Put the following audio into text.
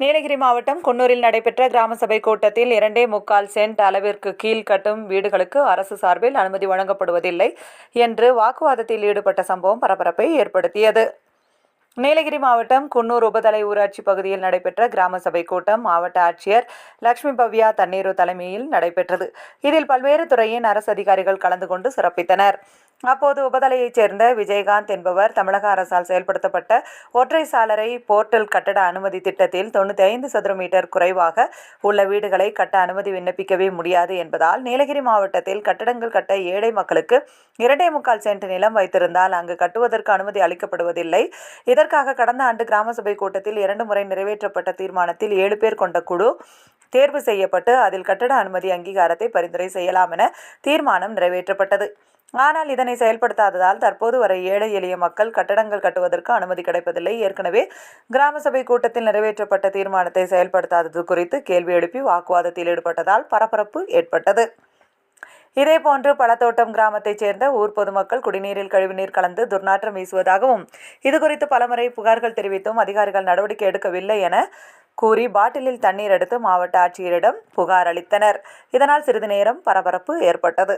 நீலகிரி மாவட்டம் குன்னூரில் நடைபெற்ற கிராம சபை கூட்டத்தில் இரண்டே முக்கால் சென்ட் அளவிற்கு கீழ் கட்டும் வீடுகளுக்கு அரசு சார்பில் அனுமதி வழங்கப்படுவதில்லை என்று வாக்குவாதத்தில் ஈடுபட்ட சம்பவம் பரபரப்பை ஏற்படுத்தியது. நீலகிரி மாவட்டம் குன்னூர் உபதலை ஊராட்சி பகுதியில் நடைபெற்ற கிராம சபை கூட்டம் மாவட்ட ஆட்சியர் லட்சுமி பவ்யா தண்ணீரு தலைமையில் நடைபெற்றது. இதில் பல்வேறு துறையின் அரசு அதிகாரிகள் கலந்து கொண்டு சிறப்பித்தனர். அப்போது உபதலையைச் சேர்ந்த விஜயகாந்த் என்பவர் தமிழக அரசால் செயல்படுத்தப்பட்ட ஒற்றை சாலரை போர்ட்டல் கட்டட அனுமதி திட்டத்தில் தொண்ணூற்றி ஐந்து சதுர மீட்டர் குறைவாக உள்ள வீடுகளை கட்ட அனுமதி விண்ணப்பிக்கவே முடியாது என்பதால் நீலகிரி மாவட்டத்தில் கட்டடங்கள் கட்ட ஏழை மக்களுக்கு இரண்டே முக்கால் சென்ட் நிலம் வைத்திருந்தால் அங்கு கட்டுவதற்கு அனுமதி அளிக்கப்படுவதில்லை. இதற்காக கடந்த ஆண்டு கிராம சபை கூட்டத்தில் இரண்டு முறை நிறைவேற்றப்பட்ட தீர்மானத்தில் ஏழு பேர் கொண்ட குழு தேர்வு செய்யப்பட்டு அதில் கட்டட அனுமதி அங்கீகாரத்தை பரிந்துரை செய்யலாம் என தீர்மானம் நிறைவேற்றப்பட்டது. ஆனால் இதனை செயல்படுத்தாததால் தற்போது வரை ஏழை எளிய மக்கள் கட்டடங்கள் கட்டுவதற்கு அனுமதி கிடைப்பதில்லை. ஏற்கனவே கிராம சபை கூட்டத்தில் நிறைவேற்றப்பட்ட தீர்மானத்தை செயல்படுத்தாதது குறித்து கேள்வி எழுப்பி வாக்குவாதத்தில் ஈடுபட்டதால் பரபரப்பு ஏற்பட்டது. இதேபோன்று பழத்தோட்டம் கிராமத்தைச் சேர்ந்த ஊர் பொதுமக்கள் குடிநீரில் கழிவுநீர் கலந்து துர்நாற்றம் வீசுவதாகவும் இதுகுறித்து பலமுறை புகார்கள் தெரிவித்தும் அதிகாரிகள் நடவடிக்கை எடுக்கவில்லை என கூறி பாட்டிலில் தண்ணீர் எடுத்து மாவட்ட ஆட்சியரிடம் புகார் அளித்தனர். இதனால் சிறிது நேரம் பரபரப்பு ஏற்பட்டது.